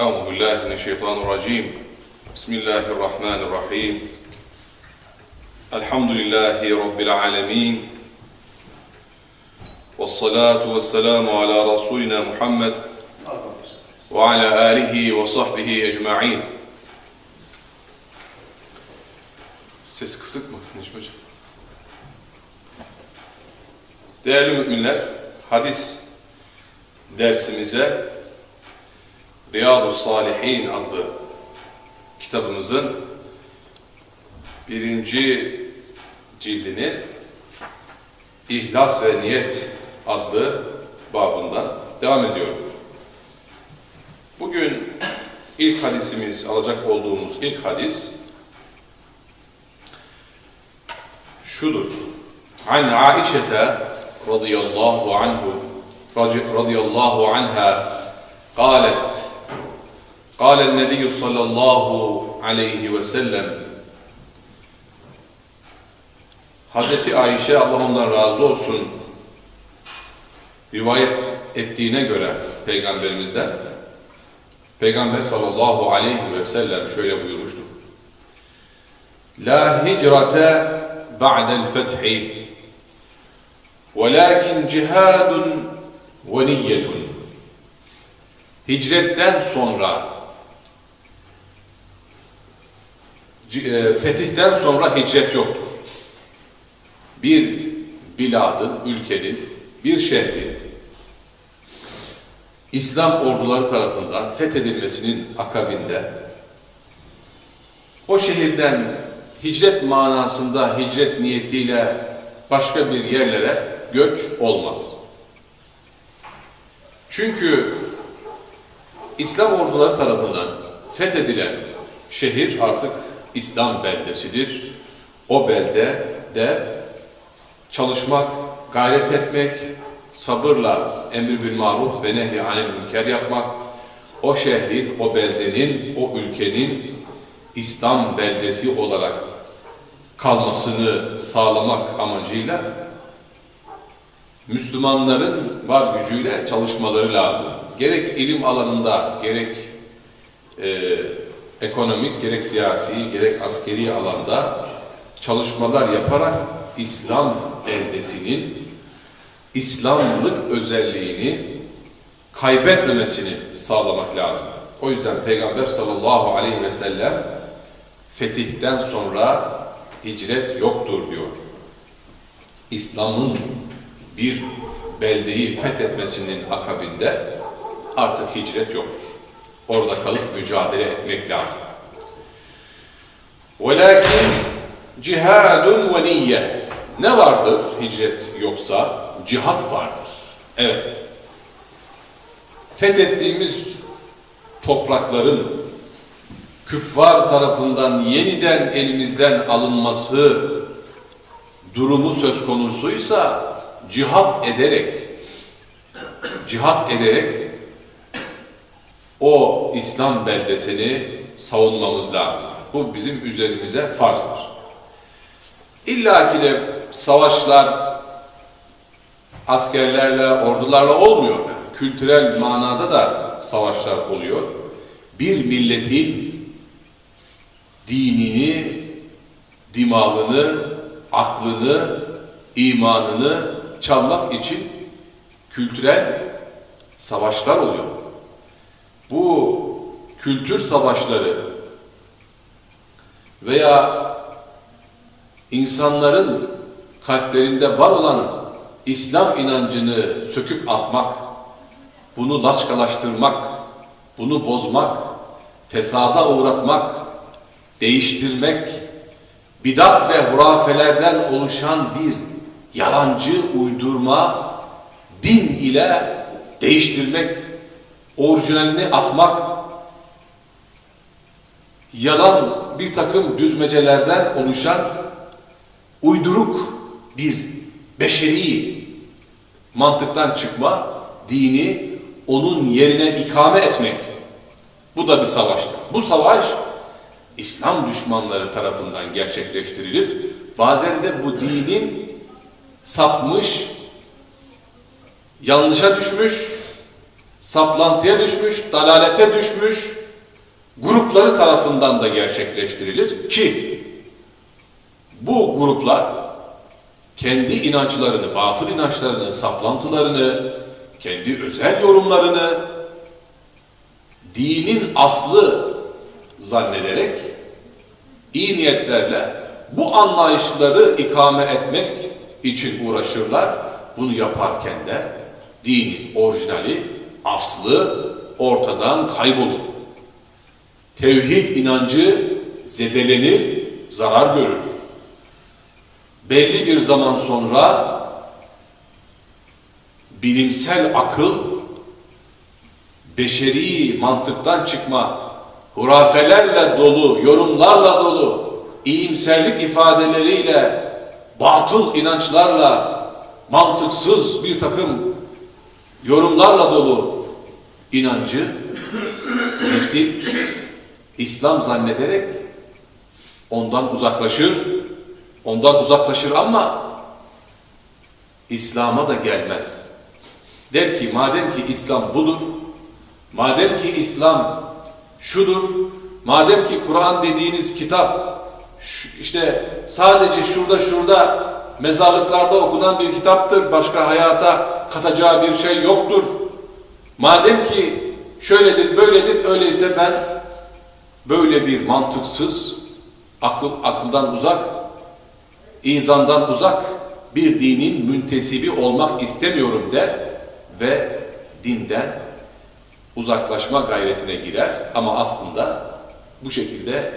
أعوذ بالله من الشيطان الرجيم. بسم الله الرحمن الرحيم. الحمد لله رب العالمين. والصلاة والسلام على رسولنا محمد وعلى آله وصحبه أجمعين. Ses kısık mı? Değerli müminler, hadis dersimize Riyadu Salihin adlı kitabımızın birinci cildini İhlas ve Niyet adlı babından devam ediyoruz. Bugün ilk hadisimiz, alacak olduğumuz ilk hadis şudur. An Aişete radıyallahu anhu radıyallahu anha قالت قال النبي صلى الله عليه وسلم Hazreti Ayşe Allah ondan razı olsun rivayet ettiğine göre peygamberimizden Peygamber sallallahu aleyhi ve sellem şöyle buyurmuştur. La hicrate ba'del fethi velakin cihadun ve niyyetun Hicretten sonra fetihten sonra hicret yoktur. Bir biladın, ülkenin, bir şehrin İslam orduları tarafından fethedilmesinin akabinde o şehirden hicret manasında hicret niyetiyle başka bir yerlere göç olmaz. Çünkü İslam orduları tarafından fethedilen şehir artık İslam beldesidir. O belde de çalışmak, gayret etmek, sabırla emir bil maruf ve nehy anil münker yapmak, o şehrin, o beldenin, o ülkenin İslam beldesi olarak kalmasını sağlamak amacıyla Müslümanların var gücüyle çalışmaları lazım. Gerek ilim alanında, gerek e, ekonomik, gerek siyasi, gerek askeri alanda çalışmalar yaparak İslam beldesinin İslamlık özelliğini kaybetmemesini sağlamak lazım. O yüzden Peygamber sallallahu aleyhi ve sellem fetihten sonra hicret yoktur diyor. İslam'ın bir beldeyi fethetmesinin akabinde artık hicret yoktur. Orada kalıp mücadele etmek lazım. وَلَكِنْ cihadun ve niyye. Ne vardır hicret yoksa? Cihat vardır. Evet. Fethettiğimiz toprakların küffar tarafından yeniden elimizden alınması durumu söz konusuysa cihat ederek cihat ederek o İslam beldesini savunmamız lazım. Bu bizim üzerimize farzdır. İlla ki de savaşlar askerlerle, ordularla olmuyor. Kültürel manada da savaşlar oluyor. Bir milletin dinini, dimağını, aklını, imanını çalmak için kültürel savaşlar oluyor. Bu kültür savaşları veya insanların kalplerinde var olan İslam inancını söküp atmak, bunu laçkalaştırmak, bunu bozmak, fesada uğratmak, değiştirmek, bidat ve hurafelerden oluşan bir yalancı uydurma din ile değiştirmek, orijinalini atmak, yalan bir takım düzmecelerden oluşan uyduruk bir beşeri mantıktan çıkma, dini onun yerine ikame etmek. Bu da bir savaştır. Bu savaş İslam düşmanları tarafından gerçekleştirilir. Bazen de bu dinin sapmış, yanlışa düşmüş, saplantıya düşmüş, dalalete düşmüş grupları tarafından da gerçekleştirilir ki bu gruplar kendi inançlarını, batıl inançlarını, saplantılarını, kendi özel yorumlarını dinin aslı zannederek iyi niyetlerle bu anlayışları ikame etmek için uğraşırlar. Bunu yaparken de dinin orijinali, aslı ortadan kaybolur. Tevhid inancı zedelenir, zarar görür. Belli bir zaman sonra bilimsel akıl beşeri mantıktan çıkma, hurafelerle dolu, yorumlarla dolu, iyimserlik ifadeleriyle, batıl inançlarla, mantıksız bir takım yorumlarla dolu inancı nesil İslam zannederek ondan uzaklaşır, ondan uzaklaşır ama İslam'a da gelmez. Der ki madem ki İslam budur, madem ki İslam şudur, madem ki Kur'an dediğiniz kitap işte sadece şurada şurada mezarlıklarda okunan bir kitaptır, başka hayata katacağı bir şey yoktur. Madem ki şöyledir, böyledir, öyleyse ben böyle bir mantıksız, akıl akıldan uzak, izandan uzak bir dinin müntesibi olmak istemiyorum der ve dinden uzaklaşma gayretine girer ama aslında bu şekilde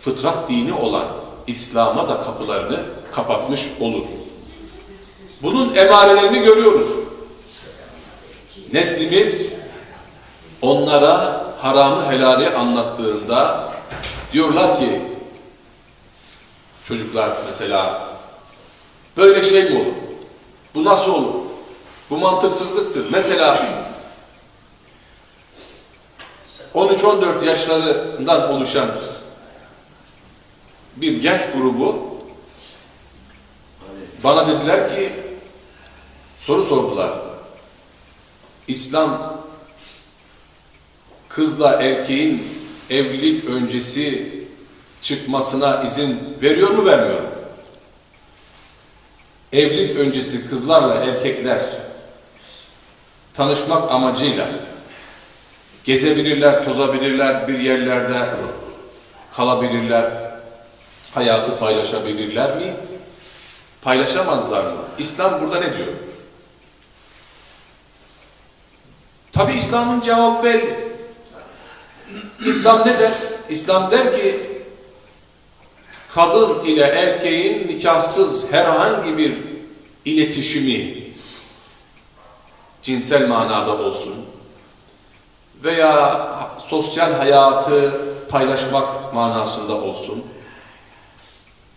fıtrat dini olan İslam'a da kapılarını kapatmış olur. Bunun emarelerini görüyoruz. Neslimiz onlara haramı helali anlattığında diyorlar ki çocuklar mesela böyle şey mi? Bu nasıl olur? Bu mantıksızlıktır. Mesela 13-14 yaşlarından oluşan bir genç grubu bana dediler ki soru sordular. İslam kızla erkeğin evlilik öncesi çıkmasına izin veriyor mu vermiyor mu? Evlilik öncesi kızlarla erkekler tanışmak amacıyla gezebilirler, tozabilirler, bir yerlerde kalabilirler, hayatı paylaşabilirler mi? Paylaşamazlar mı? İslam burada ne diyor? Tabi İslam'ın cevabı belli. İslam ne der? İslam der ki kadın ile erkeğin nikahsız herhangi bir iletişimi cinsel manada olsun veya sosyal hayatı paylaşmak manasında olsun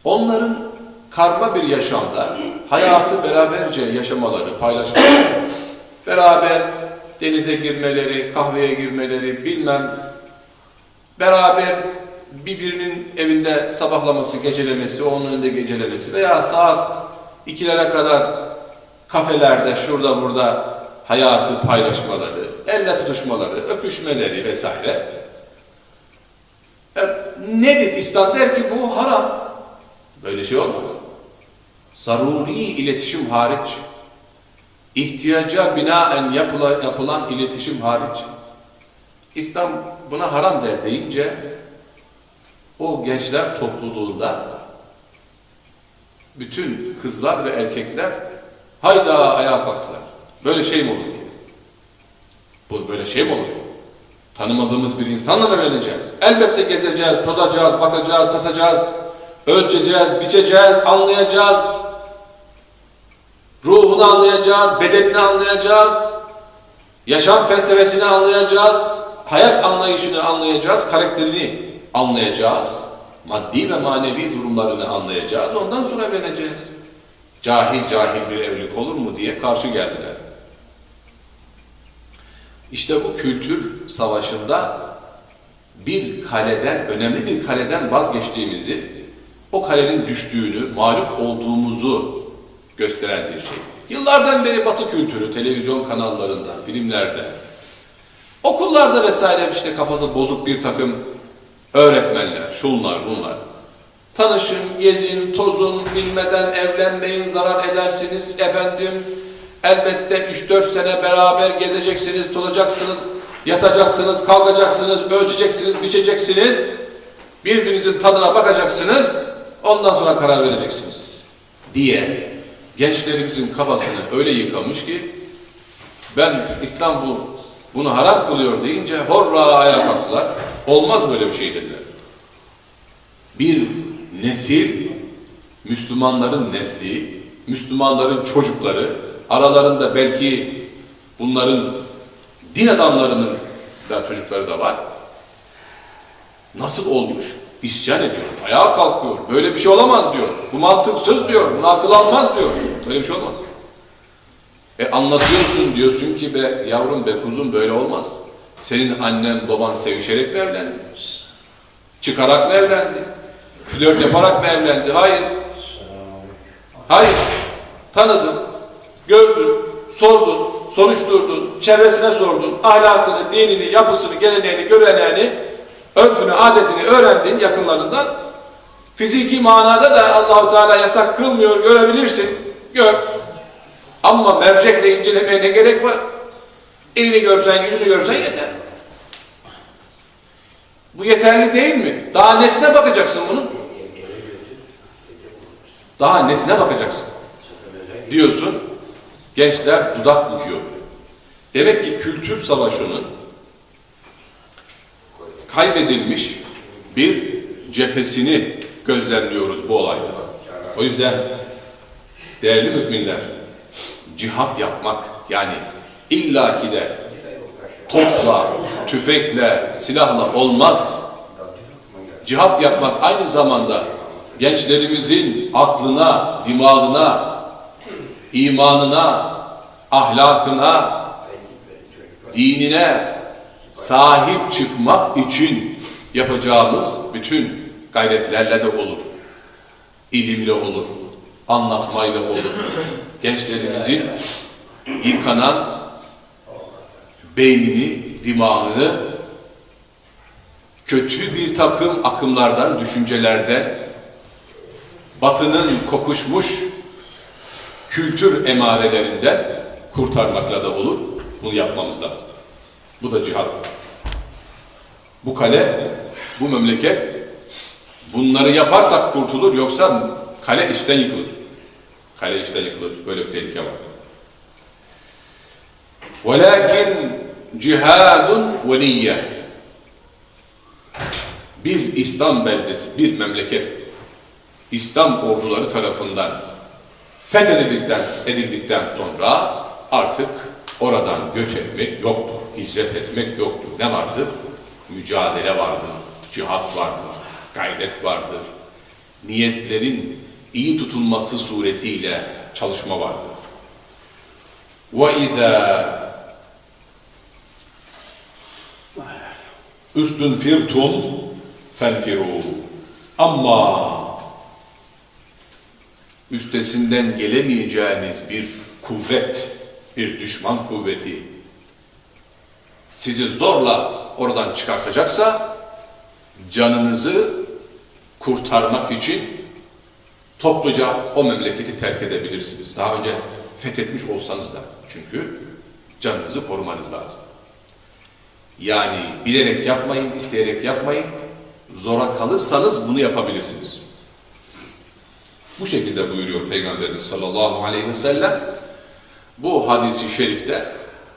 onların karma bir yaşamda hayatı beraberce yaşamaları, paylaşmaları, beraber denize girmeleri, kahveye girmeleri, bilmem beraber birbirinin evinde sabahlaması, gecelemesi, onun önünde gecelemesi veya saat ikilere kadar kafelerde, şurada burada hayatı paylaşmaları, elle tutuşmaları, öpüşmeleri vesaire. E, nedir? İslam der ki bu haram. Böyle şey olmaz. Zaruri iletişim hariç, ihtiyaca binaen yapılan, yapılan iletişim hariç, İslam buna haram der deyince o gençler topluluğunda bütün kızlar ve erkekler hayda ayağa kalktılar. Böyle şey mi olur diye. Bu böyle şey mi olur? Tanımadığımız bir insanla mı evleneceğiz? Elbette gezeceğiz, tozacağız, bakacağız, satacağız, ölçeceğiz, biçeceğiz, anlayacağız. Ruhunu anlayacağız, bedenini anlayacağız, yaşam felsefesini anlayacağız, hayat anlayışını anlayacağız, karakterini anlayacağız, maddi ve manevi durumlarını anlayacağız, ondan sonra evleneceğiz. Cahil cahil bir evlilik olur mu diye karşı geldiler. İşte bu kültür savaşında bir kaleden, önemli bir kaleden vazgeçtiğimizi, o kalenin düştüğünü, mağlup olduğumuzu gösteren bir şey. Yıllardan beri Batı kültürü, televizyon kanallarında, filmlerde, Okullarda vesaire işte kafası bozuk bir takım öğretmenler, şunlar bunlar. Tanışın, gezin, tozun, bilmeden evlenmeyin, zarar edersiniz. Efendim, elbette 3-4 sene beraber gezeceksiniz, tozacaksınız, yatacaksınız, kalkacaksınız, ölçeceksiniz, biçeceksiniz. Birbirinizin tadına bakacaksınız, ondan sonra karar vereceksiniz. Diye gençlerimizin kafasını öyle yıkamış ki, ben İslam bu, bunu haram kılıyor deyince horra ayağa kalktılar. Olmaz böyle bir şey dediler. Bir nesil, Müslümanların nesli, Müslümanların çocukları, aralarında belki bunların din adamlarının da çocukları da var. Nasıl olmuş? İsyan ediyor, ayağa kalkıyor. Böyle bir şey olamaz diyor. Bu mantıksız diyor, bunu akıl almaz diyor. Böyle bir şey olmaz. E anlatıyorsun diyorsun ki be yavrum be kuzum böyle olmaz. Senin annen baban sevişerek mi evlendi? Çıkarak mı evlendi? Flört yaparak mı evlendi? Hayır. Hayır. Tanıdın, gördün, sordun, soruşturdun, çevresine sordun, ahlakını, dinini, yapısını, geleneğini, göreneğini, örfünü, adetini öğrendin yakınlarından. Fiziki manada da Allahu Teala yasak kılmıyor, görebilirsin. Gör. Ama mercekle incelemeye ne gerek var? Elini görsen, yüzünü görsen yeter. Bu yeterli değil mi? Daha nesine bakacaksın bunun? Daha nesine bakacaksın? Diyorsun. Gençler dudak büküyor. Demek ki kültür savaşının kaybedilmiş bir cephesini gözlemliyoruz bu olayda. O yüzden değerli müminler cihat yapmak yani illaki de topla, tüfekle, silahla olmaz. Cihat yapmak aynı zamanda gençlerimizin aklına, dimağına, imanına, ahlakına, dinine sahip çıkmak için yapacağımız bütün gayretlerle de olur. İlimle olur, anlatmayla olur. Gençlerimizin yıkanan beynini, dimağını kötü bir takım akımlardan, düşüncelerden, batının kokuşmuş kültür emarelerinden kurtarmakla da olur. Bunu yapmamız lazım. Bu da cihad. Bu kale, bu memleket bunları yaparsak kurtulur yoksa kale işten yıkılır. Kale işten yıkılır. Böyle bir tehlike var. Velakin cihadun ve. Bir İslam beldesi, bir memleket İslam orduları tarafından fethedildikten edildikten sonra artık oradan göç etmek yoktur hicret etmek yoktur. Ne vardır? Mücadele vardır, cihat vardır, gayret vardır. Niyetlerin iyi tutulması suretiyle çalışma vardır. وَاِذَا üstün firtum fenfiru. Ama üstesinden gelemeyeceğiniz bir kuvvet, bir düşman kuvveti sizi zorla oradan çıkartacaksa canınızı kurtarmak için topluca o memleketi terk edebilirsiniz. Daha önce fethetmiş olsanız da. Çünkü canınızı korumanız lazım. Yani bilerek yapmayın, isteyerek yapmayın. Zora kalırsanız bunu yapabilirsiniz. Bu şekilde buyuruyor Peygamberimiz sallallahu aleyhi ve sellem. Bu hadisi şerifte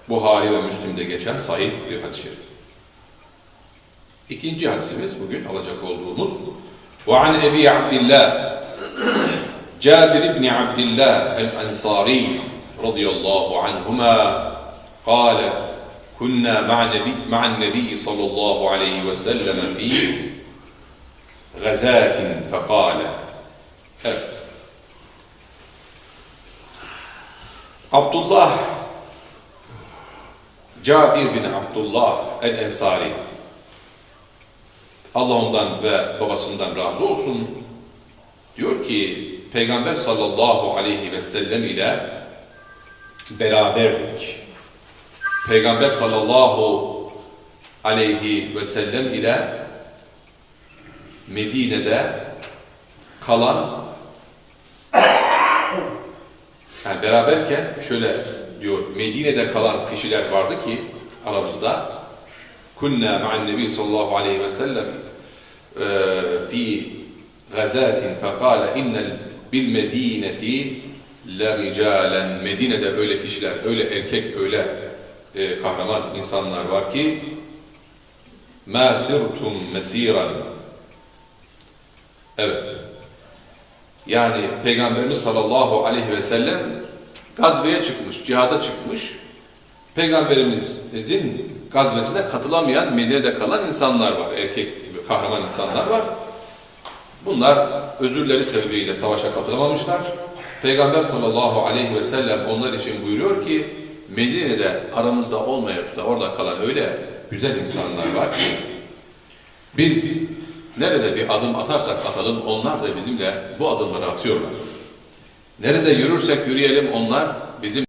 Buhari ve Müslim'de geçen sahih bir hadis-i şerif. İkinci hadisimiz bugün alacak olduğumuz وعن أبي عبد الله جابر بن عبد الله الأنصاري رضي الله عنهما قال كنا مع النبي, مع النبي صلى الله عليه وسلم في غزاة فقال Evet. Abdullah Cabir bin Abdullah el-Ensari Allah ondan ve babasından razı olsun diyor ki Peygamber sallallahu aleyhi ve sellem ile beraberdik. Peygamber sallallahu aleyhi ve sellem ile Medine'de kalan yani beraberken şöyle diyor Medine'de kalan kişiler vardı ki aramızda kunna ma'an nebi sallallahu aleyhi ve sellem e, fi gazatin fekale innel bil medineti la Medine'de öyle kişiler, öyle erkek, öyle e, kahraman insanlar var ki ma sirtum mesiran. Evet. Yani Peygamberimiz sallallahu aleyhi ve sellem gazveye çıkmış, cihada çıkmış. Peygamberimizin gazvesine katılamayan Medine'de kalan insanlar var. Erkek kahraman insanlar var. Bunlar özürleri sebebiyle savaşa katılamamışlar. Peygamber sallallahu aleyhi ve sellem onlar için buyuruyor ki Medine'de aramızda olmayıp da orada kalan öyle güzel insanlar var ki biz nerede bir adım atarsak atalım onlar da bizimle bu adımları atıyorlar. Nerede yürürsek yürüyelim onlar bizim